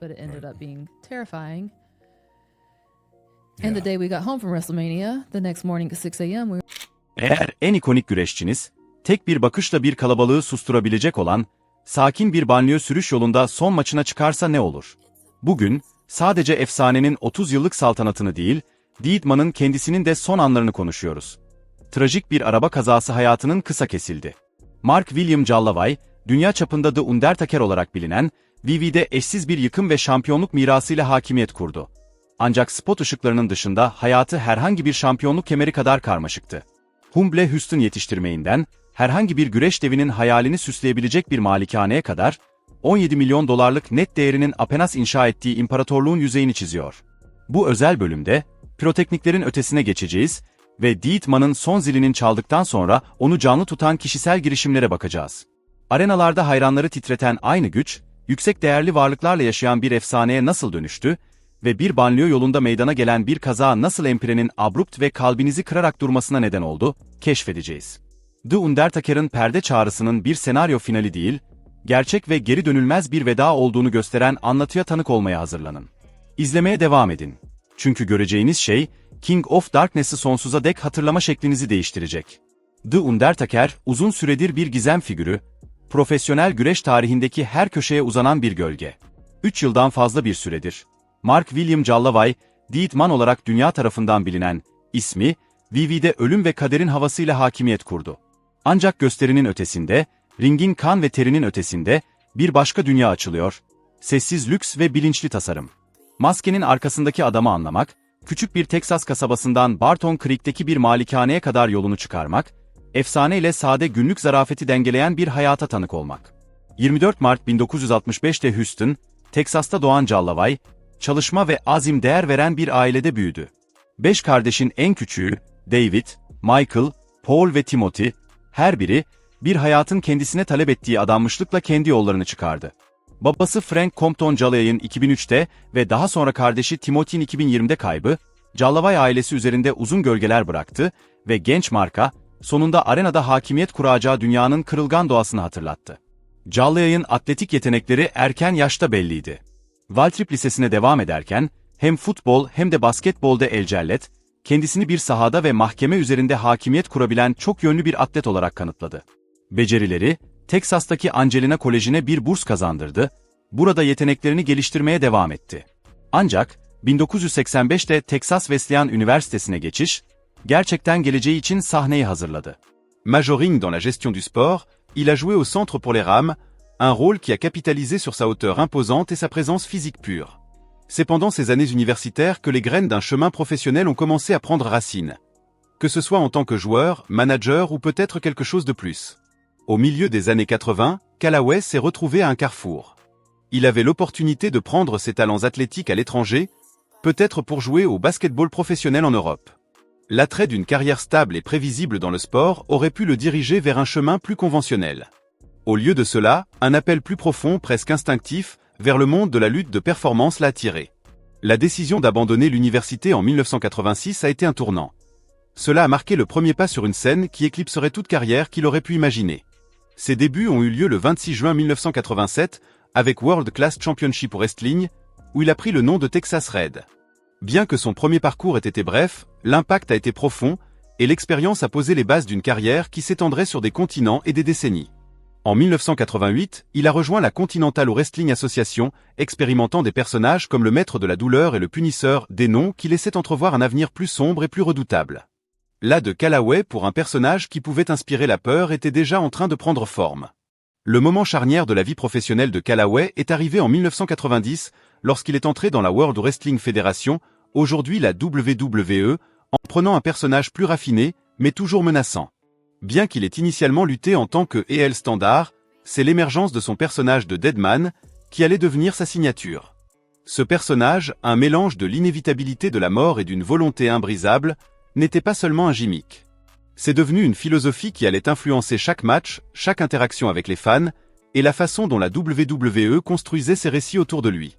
but it ended up being terrifying. And the day we got home from WrestleMania, the next morning at 6 a.m., we Eğer en ikonik güreşçiniz, tek bir bakışla bir kalabalığı susturabilecek olan, sakin bir banliyö sürüş yolunda son maçına çıkarsa ne olur? Bugün, sadece efsanenin 30 yıllık saltanatını değil, Dietmar'ın kendisinin de son anlarını konuşuyoruz. Trajik bir araba kazası hayatının kısa kesildi. Mark William Callavay, dünya çapında The Undertaker olarak bilinen, VV'de eşsiz bir yıkım ve şampiyonluk mirasıyla hakimiyet kurdu. Ancak spot ışıklarının dışında hayatı herhangi bir şampiyonluk kemeri kadar karmaşıktı. Humble Houston yetiştirmeyinden, herhangi bir güreş devinin hayalini süsleyebilecek bir malikaneye kadar, 17 milyon dolarlık net değerinin Apenas inşa ettiği imparatorluğun yüzeyini çiziyor. Bu özel bölümde, pirotekniklerin ötesine geçeceğiz ve Dietmar'ın son zilinin çaldıktan sonra onu canlı tutan kişisel girişimlere bakacağız. Arenalarda hayranları titreten aynı güç, yüksek değerli varlıklarla yaşayan bir efsaneye nasıl dönüştü ve bir banliyö yolunda meydana gelen bir kaza nasıl empirenin abrupt ve kalbinizi kırarak durmasına neden oldu, keşfedeceğiz. The Undertaker'ın perde çağrısının bir senaryo finali değil, gerçek ve geri dönülmez bir veda olduğunu gösteren anlatıya tanık olmaya hazırlanın. İzlemeye devam edin. Çünkü göreceğiniz şey, King of Darkness'ı sonsuza dek hatırlama şeklinizi değiştirecek. The Undertaker, uzun süredir bir gizem figürü, profesyonel güreş tarihindeki her köşeye uzanan bir gölge. 3 yıldan fazla bir süredir. Mark William Callavay, Dietman olarak dünya tarafından bilinen ismi, VV'de ölüm ve kaderin havasıyla hakimiyet kurdu. Ancak gösterinin ötesinde, ringin kan ve terinin ötesinde, bir başka dünya açılıyor. Sessiz lüks ve bilinçli tasarım. Maskenin arkasındaki adamı anlamak, küçük bir Teksas kasabasından Barton Creek'teki bir malikaneye kadar yolunu çıkarmak, efsane ile sade günlük zarafeti dengeleyen bir hayata tanık olmak. 24 Mart 1965'te Houston, Teksas'ta doğan Callavay, çalışma ve azim değer veren bir ailede büyüdü. Beş kardeşin en küçüğü, David, Michael, Paul ve Timothy, her biri, bir hayatın kendisine talep ettiği adanmışlıkla kendi yollarını çıkardı. Babası Frank Compton Callavay'ın 2003'te ve daha sonra kardeşi Timothy'nin 2020'de kaybı, Callavay ailesi üzerinde uzun gölgeler bıraktı ve genç marka, sonunda arenada hakimiyet kuracağı dünyanın kırılgan doğasını hatırlattı. Callavay'ın atletik yetenekleri erken yaşta belliydi. Waltrip Lisesi'ne devam ederken, hem futbol hem de basketbolda elcellet, kendisini bir sahada ve mahkeme üzerinde hakimiyet kurabilen çok yönlü bir atlet olarak kanıtladı. Becerileri, Teksas'taki Angelina Koleji'ne bir burs kazandırdı, burada yeteneklerini geliştirmeye devam etti. Ancak, 1985'te Texas Wesleyan Üniversitesi'ne geçiş, gerçekten geleceği için sahneyi hazırladı. Majoring dans la gestion du sport, il a joué au centre pour les rames, un rôle qui a capitalisé sur sa hauteur imposante et sa présence physique pure. C'est pendant ces années universitaires que les graines d'un chemin professionnel ont commencé à prendre racine. Que ce soit en tant que joueur, manager ou peut-être quelque chose de plus. Au milieu des années 80, Callaway s'est retrouvé à un carrefour. Il avait l'opportunité de prendre ses talents athlétiques à l'étranger, peut-être pour jouer au basketball professionnel en Europe. L'attrait d'une carrière stable et prévisible dans le sport aurait pu le diriger vers un chemin plus conventionnel. Au lieu de cela, un appel plus profond, presque instinctif, vers le monde de la lutte de performance l'a attiré. La décision d'abandonner l'université en 1986 a été un tournant. Cela a marqué le premier pas sur une scène qui éclipserait toute carrière qu'il aurait pu imaginer. Ses débuts ont eu lieu le 26 juin 1987 avec World Class Championship Wrestling, où il a pris le nom de Texas Red. Bien que son premier parcours ait été bref, l'impact a été profond, et l'expérience a posé les bases d'une carrière qui s'étendrait sur des continents et des décennies. En 1988, il a rejoint la Continental Wrestling Association, expérimentant des personnages comme le maître de la douleur et le punisseur, des noms qui laissaient entrevoir un avenir plus sombre et plus redoutable. Là de Callaway pour un personnage qui pouvait inspirer la peur était déjà en train de prendre forme. Le moment charnière de la vie professionnelle de Callaway est arrivé en 1990, lorsqu'il est entré dans la World Wrestling Federation, aujourd'hui la WWE, en prenant un personnage plus raffiné, mais toujours menaçant. Bien qu'il ait initialement lutté en tant que EL Standard, c'est l'émergence de son personnage de Deadman qui allait devenir sa signature. Ce personnage, un mélange de l'inévitabilité de la mort et d'une volonté imbrisable, n'était pas seulement un gimmick. C'est devenu une philosophie qui allait influencer chaque match, chaque interaction avec les fans, et la façon dont la WWE construisait ses récits autour de lui.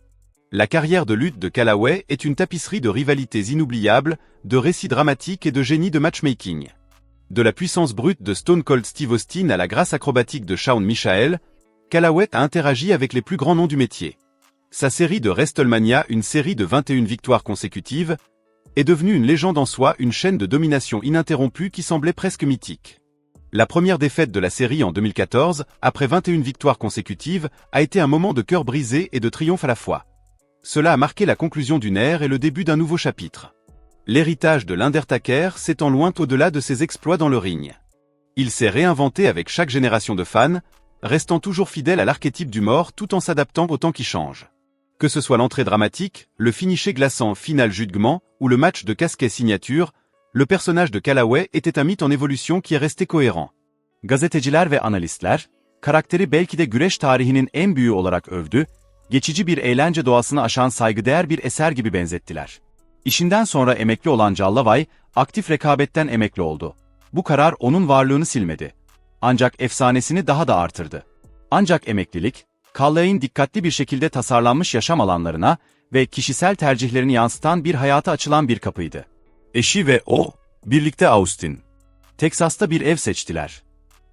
La carrière de lutte de Callaway est une tapisserie de rivalités inoubliables, de récits dramatiques et de génie de matchmaking. De la puissance brute de Stone Cold Steve Austin à la grâce acrobatique de Shawn Michael, Callaway a interagi avec les plus grands noms du métier. Sa série de WrestleMania, une série de 21 victoires consécutives, est devenue une légende en soi, une chaîne de domination ininterrompue qui semblait presque mythique. La première défaite de la série en 2014, après 21 victoires consécutives, a été un moment de cœur brisé et de triomphe à la fois. Cela a marqué la conclusion d'une ère et le début d'un nouveau chapitre. L'héritage de l'Undertaker s'étend loin au-delà de ses exploits dans le ring. Il s'est réinventé avec chaque génération de fans, restant toujours fidèle à l'archétype du mort tout en s'adaptant au temps qui change. Que ce soit l'entrée dramatique, le finisher glaçant final jugement ou le match de casquet signature, le personnage de Callaway était un mythe en évolution qui est resté cohérent. Gazeteciler ve analistler, karakteri belki de güreş tarihinin en büyüğü olarak övdü, geçici bir eğlence doğasını aşan saygıdeğer bir eser gibi benzettiler. İşinden sonra emekli olan Callavay, aktif rekabetten emekli oldu. Bu karar onun varlığını silmedi. Ancak efsanesini daha da artırdı. Ancak emeklilik, Callay'in dikkatli bir şekilde tasarlanmış yaşam alanlarına ve kişisel tercihlerini yansıtan bir hayata açılan bir kapıydı. Eşi ve o, birlikte Austin. Teksas'ta bir ev seçtiler.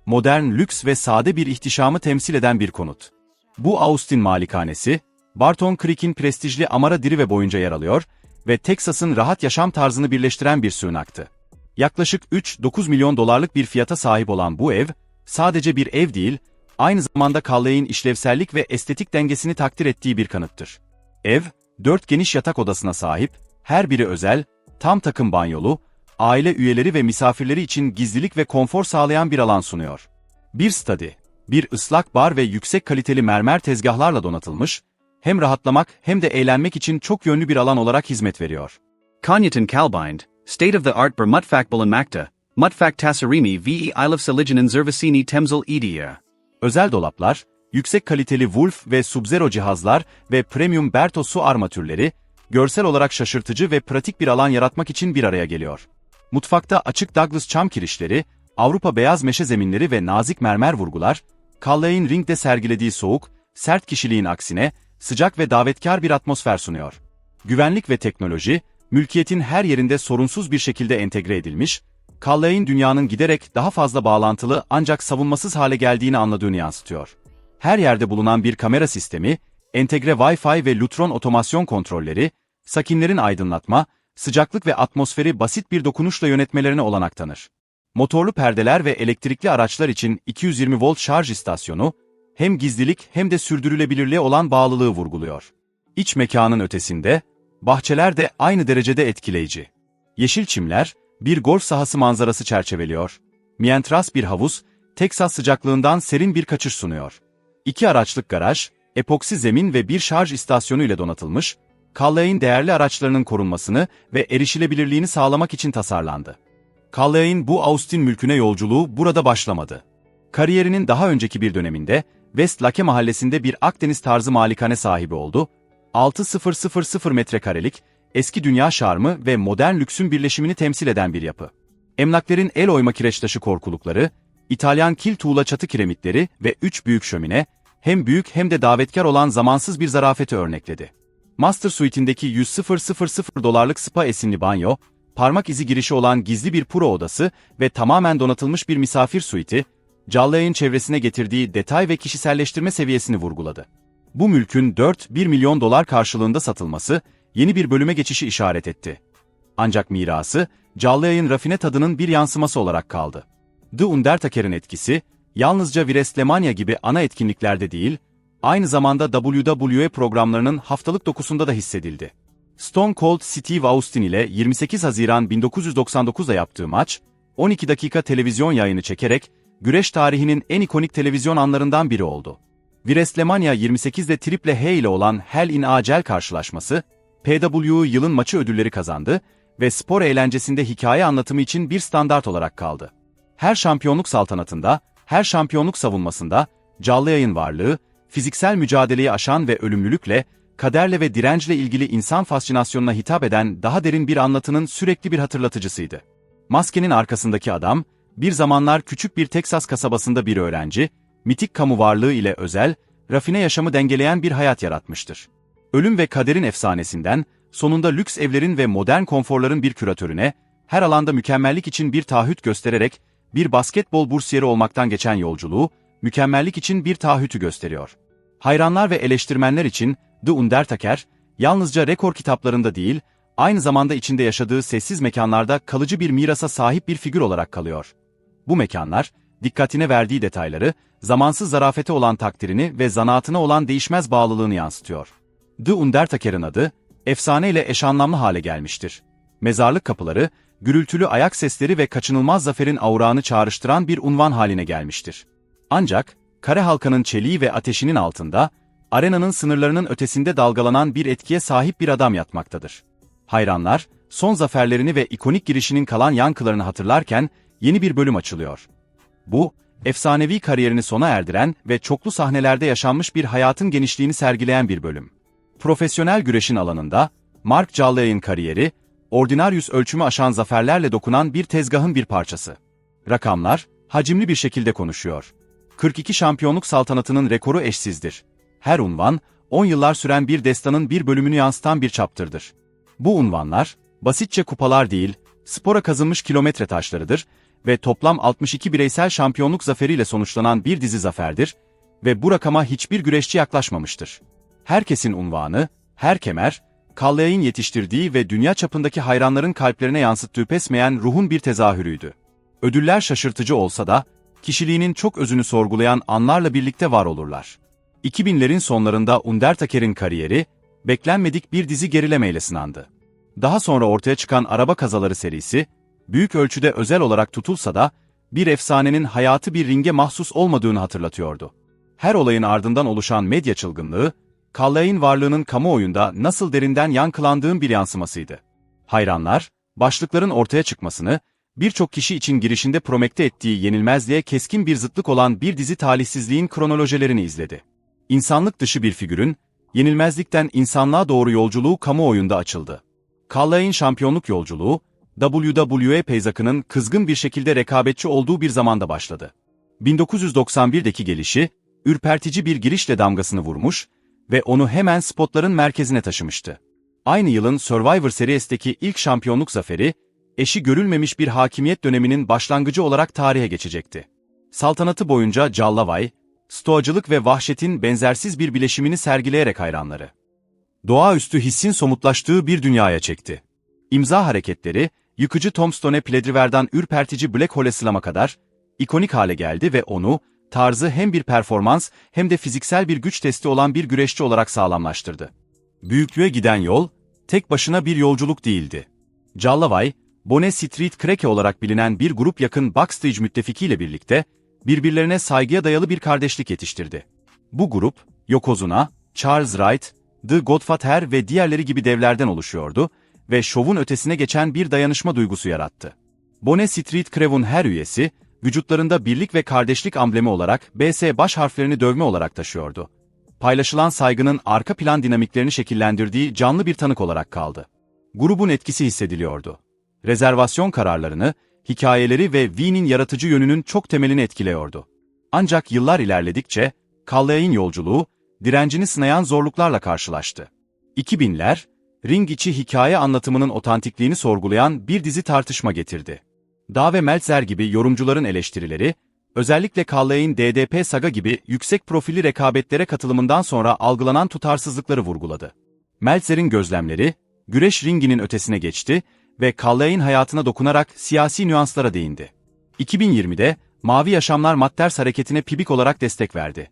Modern, lüks ve sade bir ihtişamı temsil eden bir konut. Bu Austin malikanesi, Barton Creek'in prestijli Amara Dirive boyunca yer alıyor ve Teksas'ın rahat yaşam tarzını birleştiren bir sığınaktı. Yaklaşık 3-9 milyon dolarlık bir fiyata sahip olan bu ev, sadece bir ev değil, aynı zamanda Callay'in işlevsellik ve estetik dengesini takdir ettiği bir kanıttır. Ev, dört geniş yatak odasına sahip, her biri özel, tam takım banyolu, aile üyeleri ve misafirleri için gizlilik ve konfor sağlayan bir alan sunuyor. Bir stadi, bir ıslak bar ve yüksek kaliteli mermer tezgahlarla donatılmış, hem rahatlamak hem de eğlenmek için çok yönlü bir alan olarak hizmet veriyor. Konyatin Kalbind, State of the Art ber Mutfakbalen Makta, Mutfak Tasarimi ve Ilov Saliginin Zervasini Temzel Edia. Özel dolaplar, yüksek kaliteli Wolf ve Sub-Zero cihazlar ve premium Berto su armatürleri, görsel olarak şaşırtıcı ve pratik bir alan yaratmak için bir araya geliyor. Mutfakta açık Douglas çam kirişleri, Avrupa beyaz meşe zeminleri ve nazik mermer vurgular, Callay'in ringde sergilediği soğuk, sert kişiliğin aksine, sıcak ve davetkar bir atmosfer sunuyor. Güvenlik ve teknoloji, mülkiyetin her yerinde sorunsuz bir şekilde entegre edilmiş, Callay'in dünyanın giderek daha fazla bağlantılı ancak savunmasız hale geldiğini anladığını yansıtıyor. Her yerde bulunan bir kamera sistemi, entegre Wi-Fi ve Lutron otomasyon kontrolleri, sakinlerin aydınlatma, sıcaklık ve atmosferi basit bir dokunuşla yönetmelerine olanak tanır. Motorlu perdeler ve elektrikli araçlar için 220 volt şarj istasyonu, hem gizlilik hem de sürdürülebilirliğe olan bağlılığı vurguluyor. İç mekanın ötesinde, bahçeler de aynı derecede etkileyici. Yeşil çimler, bir golf sahası manzarası çerçeveliyor. Mientras bir havuz, Teksas sıcaklığından serin bir kaçış sunuyor. İki araçlık garaj, epoksi zemin ve bir şarj istasyonu ile donatılmış, Callay'in değerli araçlarının korunmasını ve erişilebilirliğini sağlamak için tasarlandı. Callay'in bu Austin mülküne yolculuğu burada başlamadı. Kariyerinin daha önceki bir döneminde, West Lake mahallesinde bir Akdeniz tarzı malikane sahibi oldu, 6000 metrekarelik, eski dünya şarmı ve modern lüksün birleşimini temsil eden bir yapı. Emlaklerin el oyma kireçtaşı korkulukları, İtalyan kil tuğla çatı kiremitleri ve üç büyük şömine, hem büyük hem de davetkar olan zamansız bir zarafeti örnekledi. Master Suite'indeki 100.000 dolarlık spa esinli banyo, parmak izi girişi olan gizli bir puro odası ve tamamen donatılmış bir misafir suiti, Callay'ın çevresine getirdiği detay ve kişiselleştirme seviyesini vurguladı. Bu mülkün 4-1 milyon dolar karşılığında satılması, yeni bir bölüme geçişi işaret etti. Ancak mirası, Callay'ın rafine tadının bir yansıması olarak kaldı. The Undertaker'ın etkisi, yalnızca Wrestlemania gibi ana etkinliklerde değil, aynı zamanda WWE programlarının haftalık dokusunda da hissedildi. Stone Cold Steve Austin ile 28 Haziran 1999'da yaptığı maç, 12 dakika televizyon yayını çekerek, güreş tarihinin en ikonik televizyon anlarından biri oldu. WrestleMania 28'de Triple H ile olan Hell in a Cell karşılaşması, PW yılın maçı ödülleri kazandı ve spor eğlencesinde hikaye anlatımı için bir standart olarak kaldı. Her şampiyonluk saltanatında, her şampiyonluk savunmasında, canlı yayın varlığı, fiziksel mücadeleyi aşan ve ölümlülükle, kaderle ve dirençle ilgili insan fascinasyonuna hitap eden daha derin bir anlatının sürekli bir hatırlatıcısıydı. Maskenin arkasındaki adam, bir zamanlar küçük bir Teksas kasabasında bir öğrenci, mitik kamu varlığı ile özel, rafine yaşamı dengeleyen bir hayat yaratmıştır. Ölüm ve kaderin efsanesinden, sonunda lüks evlerin ve modern konforların bir küratörüne, her alanda mükemmellik için bir taahhüt göstererek, bir basketbol bursiyeri olmaktan geçen yolculuğu, mükemmellik için bir taahhütü gösteriyor. Hayranlar ve eleştirmenler için The Undertaker, yalnızca rekor kitaplarında değil, aynı zamanda içinde yaşadığı sessiz mekanlarda kalıcı bir mirasa sahip bir figür olarak kalıyor. Bu mekanlar, dikkatine verdiği detayları, zamansız zarafete olan takdirini ve zanaatına olan değişmez bağlılığını yansıtıyor. The Undertaker'ın adı, efsaneyle eş anlamlı hale gelmiştir. Mezarlık kapıları, gürültülü ayak sesleri ve kaçınılmaz zaferin aurağını çağrıştıran bir unvan haline gelmiştir. Ancak, kare halkanın çeliği ve ateşinin altında, arenanın sınırlarının ötesinde dalgalanan bir etkiye sahip bir adam yatmaktadır. Hayranlar, son zaferlerini ve ikonik girişinin kalan yankılarını hatırlarken, yeni bir bölüm açılıyor. Bu, efsanevi kariyerini sona erdiren ve çoklu sahnelerde yaşanmış bir hayatın genişliğini sergileyen bir bölüm. Profesyonel güreşin alanında, Mark Callay'ın kariyeri, Ordinarius ölçümü aşan zaferlerle dokunan bir tezgahın bir parçası. Rakamlar, hacimli bir şekilde konuşuyor. 42 şampiyonluk saltanatının rekoru eşsizdir. Her unvan, 10 yıllar süren bir destanın bir bölümünü yansıtan bir çaptırdır. Bu unvanlar, basitçe kupalar değil, spora kazınmış kilometre taşlarıdır ve toplam 62 bireysel şampiyonluk zaferiyle sonuçlanan bir dizi zaferdir ve bu rakama hiçbir güreşçi yaklaşmamıştır. Herkesin unvanı, her kemer, Kallay'ın yetiştirdiği ve dünya çapındaki hayranların kalplerine yansıttığı pesmeyen ruhun bir tezahürüydü. Ödüller şaşırtıcı olsa da, kişiliğinin çok özünü sorgulayan anlarla birlikte var olurlar. 2000'lerin sonlarında Undertaker'in kariyeri, beklenmedik bir dizi gerilemeyle sınandı. Daha sonra ortaya çıkan araba kazaları serisi, büyük ölçüde özel olarak tutulsa da, bir efsanenin hayatı bir ringe mahsus olmadığını hatırlatıyordu. Her olayın ardından oluşan medya çılgınlığı, Kallay'ın varlığının kamuoyunda nasıl derinden yankılandığın bir yansımasıydı. Hayranlar, başlıkların ortaya çıkmasını, birçok kişi için girişinde promekte ettiği yenilmezliğe keskin bir zıtlık olan bir dizi talihsizliğin kronolojilerini izledi. İnsanlık dışı bir figürün, yenilmezlikten insanlığa doğru yolculuğu kamuoyunda açıldı. Kallay'ın şampiyonluk yolculuğu, WWE peyzakının kızgın bir şekilde rekabetçi olduğu bir zamanda başladı. 1991'deki gelişi, ürpertici bir girişle damgasını vurmuş ve onu hemen spotların merkezine taşımıştı. Aynı yılın Survivor Series'teki ilk şampiyonluk zaferi, eşi görülmemiş bir hakimiyet döneminin başlangıcı olarak tarihe geçecekti. Saltanatı boyunca Callavay, stoacılık ve vahşetin benzersiz bir bileşimini sergileyerek hayranları. Doğaüstü hissin somutlaştığı bir dünyaya çekti. İmza hareketleri, yıkıcı Tombstone Pledriver'dan ürpertici Black Hole Slam'a kadar, ikonik hale geldi ve onu, tarzı hem bir performans hem de fiziksel bir güç testi olan bir güreşçi olarak sağlamlaştırdı. Büyüklüğe giden yol, tek başına bir yolculuk değildi. Callavay, Bonnet Street Kreke olarak bilinen bir grup yakın backstage müttefikiyle birlikte, birbirlerine saygıya dayalı bir kardeşlik yetiştirdi. Bu grup, Yokozuna, Charles Wright, The Godfather ve diğerleri gibi devlerden oluşuyordu ve şovun ötesine geçen bir dayanışma duygusu yarattı. Bonnet Street Creve'un her üyesi, vücutlarında birlik ve kardeşlik amblemi olarak BS baş harflerini dövme olarak taşıyordu. Paylaşılan saygının arka plan dinamiklerini şekillendirdiği canlı bir tanık olarak kaldı. Grubun etkisi hissediliyordu. Rezervasyon kararlarını, hikayeleri ve V'nin yaratıcı yönünün çok temelini etkiliyordu. Ancak yıllar ilerledikçe, Callay'in yolculuğu, direncini sınayan zorluklarla karşılaştı. 2000'ler, ring içi hikaye anlatımının otantikliğini sorgulayan bir dizi tartışma getirdi. Dağ ve Meltzer gibi yorumcuların eleştirileri, özellikle Callay'in DDP Saga gibi yüksek profili rekabetlere katılımından sonra algılanan tutarsızlıkları vurguladı. Meltzer'in gözlemleri, güreş ringinin ötesine geçti ve Callay'in hayatına dokunarak siyasi nüanslara değindi. 2020'de Mavi Yaşamlar Matters hareketine pibik olarak destek verdi.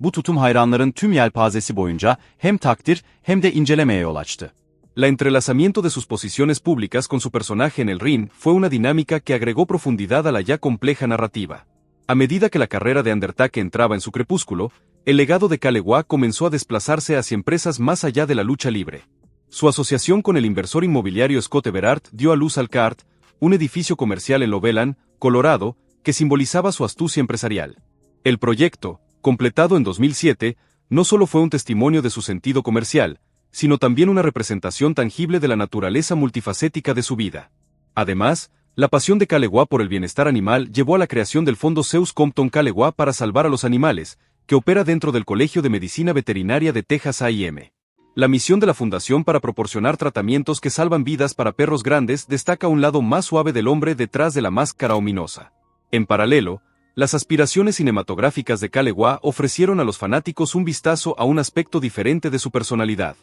Bu tutum hayranların tüm yelpazesi boyunca hem takdir hem de incelemeye yol açtı. La entrelazamiento de sus posiciones públicas con su personaje en el ring fue una dinámica que agregó profundidad a la ya compleja narrativa. A medida que la carrera de Undertaker entraba en su crepúsculo, el legado de Kalewa comenzó a desplazarse hacia empresas más allá de la lucha libre. Su asociación con el inversor inmobiliario Scott Everard dio a luz al CART, un edificio comercial en Loveland, Colorado, que simbolizaba su astucia empresarial. El proyecto, completado en 2007, no solo fue un testimonio de su sentido comercial, sino también una representación tangible de la naturaleza multifacética de su vida. Además, la pasión de Calewa por el bienestar animal llevó a la creación del Fondo Zeus Compton Calewa para salvar a los animales, que opera dentro del Colegio de Medicina Veterinaria de Texas A&M. La misión de la Fundación para proporcionar tratamientos que salvan vidas para perros grandes destaca un lado más suave del hombre detrás de la máscara ominosa. En paralelo, Las aspiraciones cinematográficas de Kalewa ofrecieron a los fanáticos un vistazo a un aspecto diferente de su personalidad.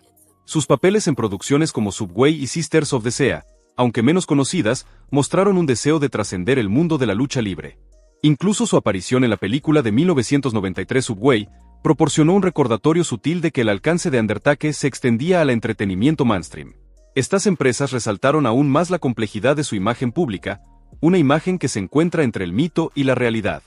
Sus papeles en producciones como Subway y Sisters of the Sea, aunque menos conocidas, mostraron un deseo de trascender el mundo de la lucha libre. Incluso su aparición en la película de 1993 Subway proporcionó un recordatorio sutil de que el alcance de Undertaker se extendía al entretenimiento mainstream. Estas empresas resaltaron aún más la complejidad de su imagen pública, una imagen que se encuentra entre el mito y la realidad.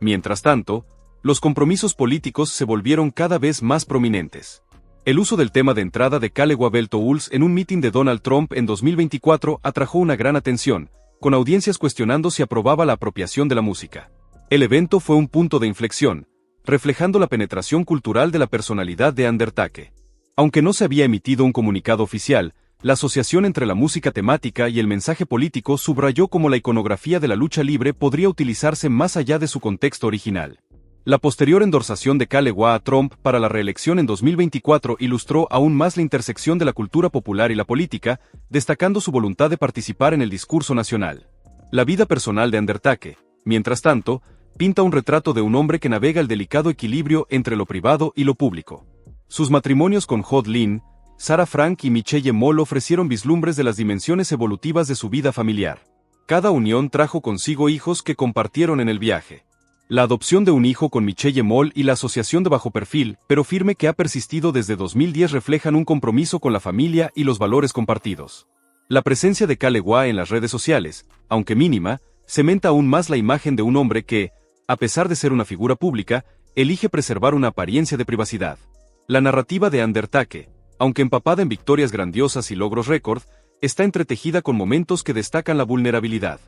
Mientras tanto, los compromisos políticos se volvieron cada vez más prominentes. El uso del tema de entrada de Kalewa Beltouls en un mitin de Donald Trump en 2024 atrajo una gran atención, con audiencias cuestionando si aprobaba la apropiación de la música. El evento fue un punto de inflexión, reflejando la penetración cultural de la personalidad de Undertaker. Aunque no se había emitido un comunicado oficial, la asociación entre la música temática y el mensaje político subrayó cómo la iconografía de la lucha libre podría utilizarse más allá de su contexto original. La posterior endorsación de Kalewa a Trump para la reelección en 2024 ilustró aún más la intersección de la cultura popular y la política, destacando su voluntad de participar en el discurso nacional. La vida personal de Undertaker, mientras tanto, pinta un retrato de un hombre que navega el delicado equilibrio entre lo privado y lo público. Sus matrimonios con Hod Lin, Sarah Frank y Michelle Moll ofrecieron vislumbres de las dimensiones evolutivas de su vida familiar. Cada unión trajo consigo hijos que compartieron en el viaje. La adopción de un hijo con Michelle Moll y la asociación de bajo perfil, pero firme que ha persistido desde 2010 reflejan un compromiso con la familia y los valores compartidos. La presencia de Kalewa en las redes sociales, aunque mínima, cementa aún más la imagen de un hombre que, a pesar de ser una figura pública, elige preservar una apariencia de privacidad. La narrativa de Undertaker, aunque empapada en victorias grandiosas y logros récord, está entretejida con momentos que destacan la vulnerabilidad.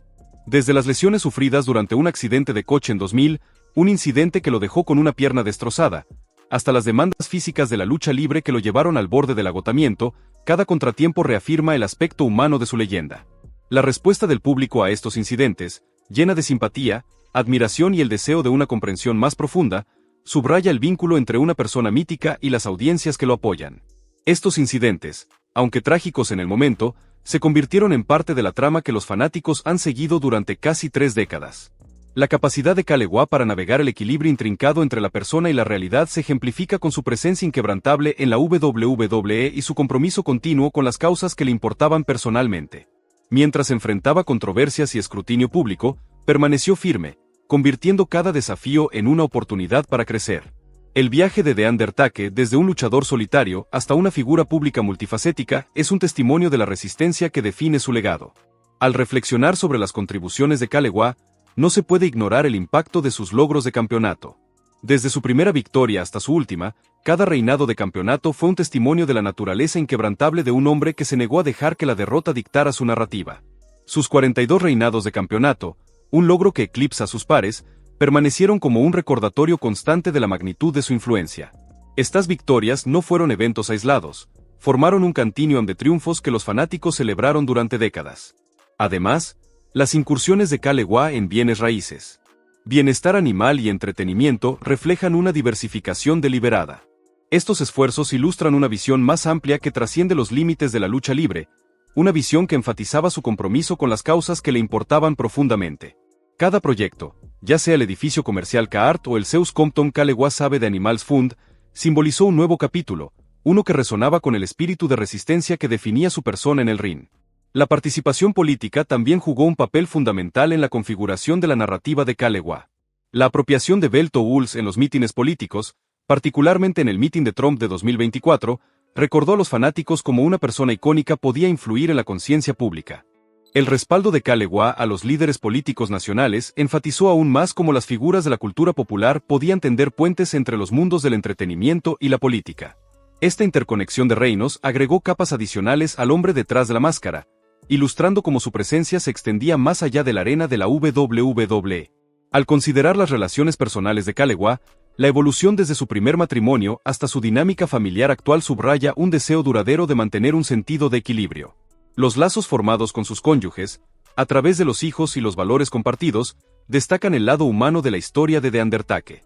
Desde las lesiones sufridas durante un accidente de coche en 2000, un incidente que lo dejó con una pierna destrozada, hasta las demandas físicas de la lucha libre que lo llevaron al borde del agotamiento, cada contratiempo reafirma el aspecto humano de su leyenda. La respuesta del público a estos incidentes, llena de simpatía, admiración y el deseo de una comprensión más profunda, subraya el vínculo entre una persona mítica y las audiencias que lo apoyan. Estos incidentes, aunque trágicos en el momento, se convirtieron en parte de la trama que los fanáticos han seguido durante casi tres décadas. La capacidad de Kalewa para navegar el equilibrio intrincado entre la persona y la realidad se ejemplifica con su presencia inquebrantable en la WWE y su compromiso continuo con las causas que le importaban personalmente. Mientras enfrentaba controversias y escrutinio público, permaneció firme, convirtiendo cada desafío en una oportunidad para crecer. El viaje de The Undertaker desde un luchador solitario hasta una figura pública multifacética es un testimonio de la resistencia que define su legado. Al reflexionar sobre las contribuciones de Kalewa, no se puede ignorar el impacto de sus logros de campeonato. Desde su primera victoria hasta su última, cada reinado de campeonato fue un testimonio de la naturaleza inquebrantable de un hombre que se negó a dejar que la derrota dictara su narrativa. Sus 42 reinados de campeonato, un logro que eclipsa a sus pares, permanecieron como un recordatorio constante de la magnitud de su influencia. Estas victorias no fueron eventos aislados, formaron un continuum de triunfos que los fanáticos celebraron durante décadas. Además, las incursiones de Kalewa en bienes raíces, bienestar animal y entretenimiento reflejan una diversificación deliberada. Estos esfuerzos ilustran una visión más amplia que trasciende los límites de la lucha libre, una visión que enfatizaba su compromiso con las causas que le importaban profundamente. Cada proyecto, ya sea el edificio comercial Caart o el Zeus Compton Kalewa Sabe de Animals Fund, simbolizó un nuevo capítulo, uno que resonaba con el espíritu de resistencia que definía su persona en el ring. La participación política también jugó un papel fundamental en la configuración de la narrativa de Kalewa. La apropiación de Belto en los mítines políticos, particularmente en el mitin de Trump de 2024, recordó a los fanáticos como una persona icónica podía influir en la conciencia pública. El respaldo de Kalewa a los líderes políticos nacionales enfatizó aún más cómo las figuras de la cultura popular podían tender puentes entre los mundos del entretenimiento y la política. Esta interconexión de reinos agregó capas adicionales al hombre detrás de la máscara, ilustrando cómo su presencia se extendía más allá de la arena de la WWE. Al considerar las relaciones personales de Kalewa, la evolución desde su primer matrimonio hasta su dinámica familiar actual subraya un deseo duradero de mantener un sentido de equilibrio. Los lazos formados con sus cónyuges, a través de los hijos y los valores compartidos, destacan el lado humano de la historia de The Undertaker.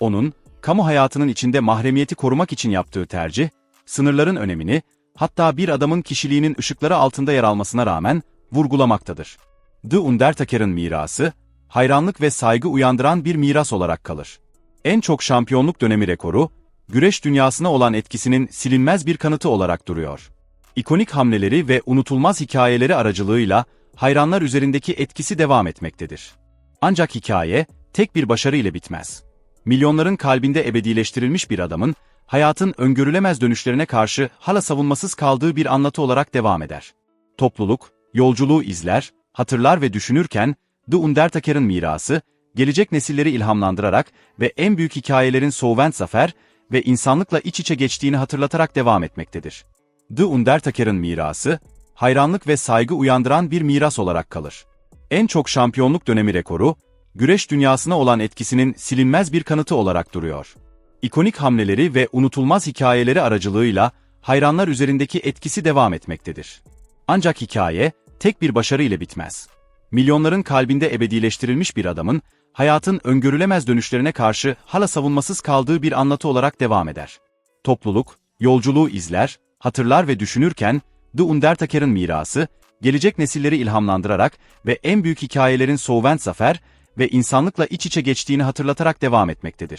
Onun, kamu hayatının içinde mahremiyeti korumak için yaptığı tercih, sınırların önemini, hatta bir adamın kişiliğinin ışıkları altında yer almasına rağmen vurgulamaktadır. The Undertaker'ın mirası, hayranlık ve saygı uyandıran bir miras olarak kalır. En çok şampiyonluk dönemi rekoru, güreş dünyasına olan etkisinin silinmez bir kanıtı olarak duruyor. İkonik hamleleri ve unutulmaz hikayeleri aracılığıyla hayranlar üzerindeki etkisi devam etmektedir. Ancak hikaye, tek bir başarı ile bitmez. Milyonların kalbinde ebedileştirilmiş bir adamın, hayatın öngörülemez dönüşlerine karşı hala savunmasız kaldığı bir anlatı olarak devam eder. Topluluk, yolculuğu izler, hatırlar ve düşünürken, The Undertaker'ın mirası, gelecek nesilleri ilhamlandırarak ve en büyük hikayelerin Souvent Zafer ve insanlıkla iç içe geçtiğini hatırlatarak devam etmektedir. The Undertaker'ın mirası, hayranlık ve saygı uyandıran bir miras olarak kalır. En çok şampiyonluk dönemi rekoru, güreş dünyasına olan etkisinin silinmez bir kanıtı olarak duruyor. İkonik hamleleri ve unutulmaz hikayeleri aracılığıyla hayranlar üzerindeki etkisi devam etmektedir. Ancak hikaye, tek bir başarı ile bitmez. Milyonların kalbinde ebedileştirilmiş bir adamın, hayatın öngörülemez dönüşlerine karşı hala savunmasız kaldığı bir anlatı olarak devam eder. Topluluk, yolculuğu izler, hatırlar ve düşünürken, The Undertaker'ın mirası, gelecek nesilleri ilhamlandırarak ve en büyük hikayelerin Souvent Zafer ve insanlıkla iç içe geçtiğini hatırlatarak devam etmektedir.